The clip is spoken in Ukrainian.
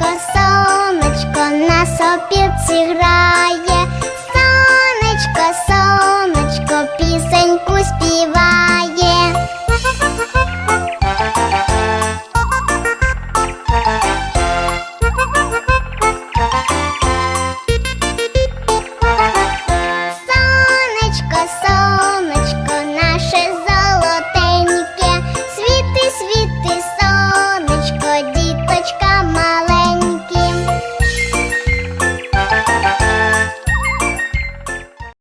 сонечко, сонечко на сопілці грає, сонечко, сонечко, пісеньку співає.